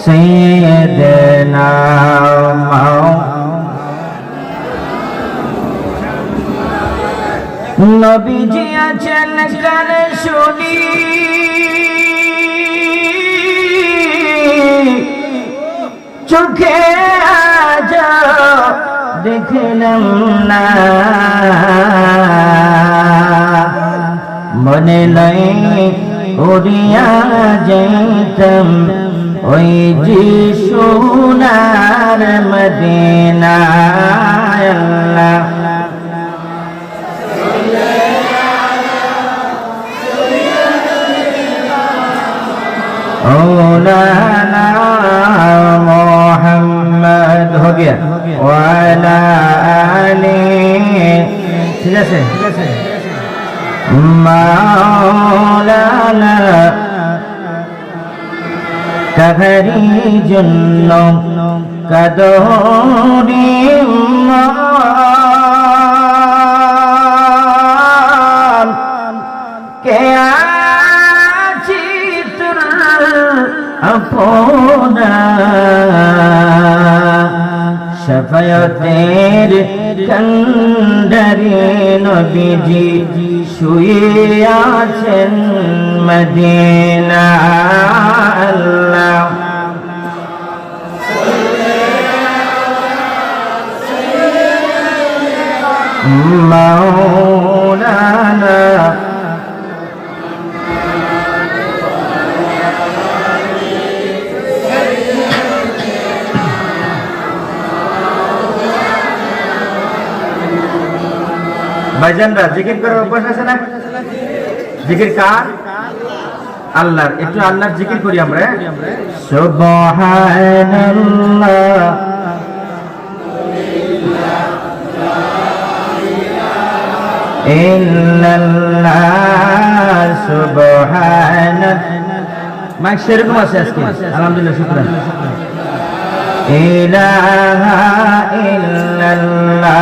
سيدنا নবীজি আছেন কানে শুনি চোখে আজ দেখলাম না মনে নাই উড়িয়া যেতাম ওই যে সোনার মদিনা مولانا محمد ہو گیا والا علی ঠিক আছে ঠিক আছে মাওলানা কাহারি জন্য কাদরি কে আছি তোর? আপনা শফায়তের কন্ডরে নবীজি শুয়ে আছেন মদিনা আল্লাহ। মাও ভাইজানরা জিকির করার অভ্যাস আছে না? জিকির কার? আল্লাহর। একটু আল্লাহর জিকির করি আমরা হ্যাঁ? সুবহানাল্লাহ। ইল্লাল্লাহ সুবহান মাইক সেরকম আছে আজকে? আলহামদুলিল্লাহ শুকরান। ইলাহা ইল্লাল্লাহ।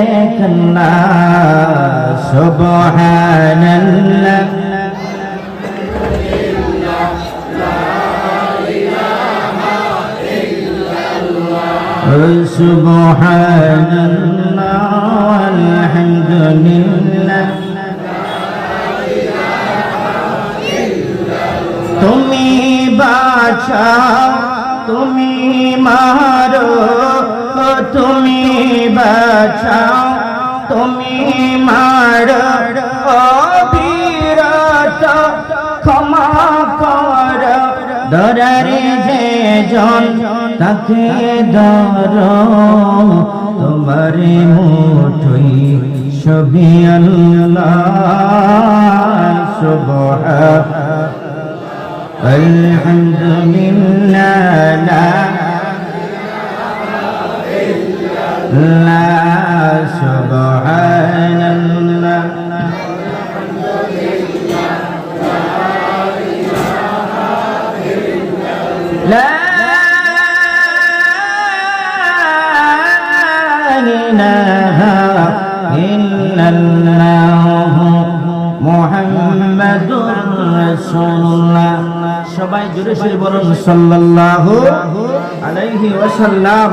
এক না সুবহানাল্লাহ سبحان الله والحمد لله তুমি বাঁচাও তুমি মারো তুমি বাঁচাও, তুমি মার, অবিরত ক্ষমা কর। দরারে যে জন তাকে দর তোমার মুঠুই ছবি আল্লাহ, সুবহান আলহামদুলিল্লাহ। لله لا لا سبحان الله لا إله إلا الله محمد رسول الله সবাই জোরে সরে বলুন সাল্লাল্লাহু আলাইহি ওয়াসাল্লাম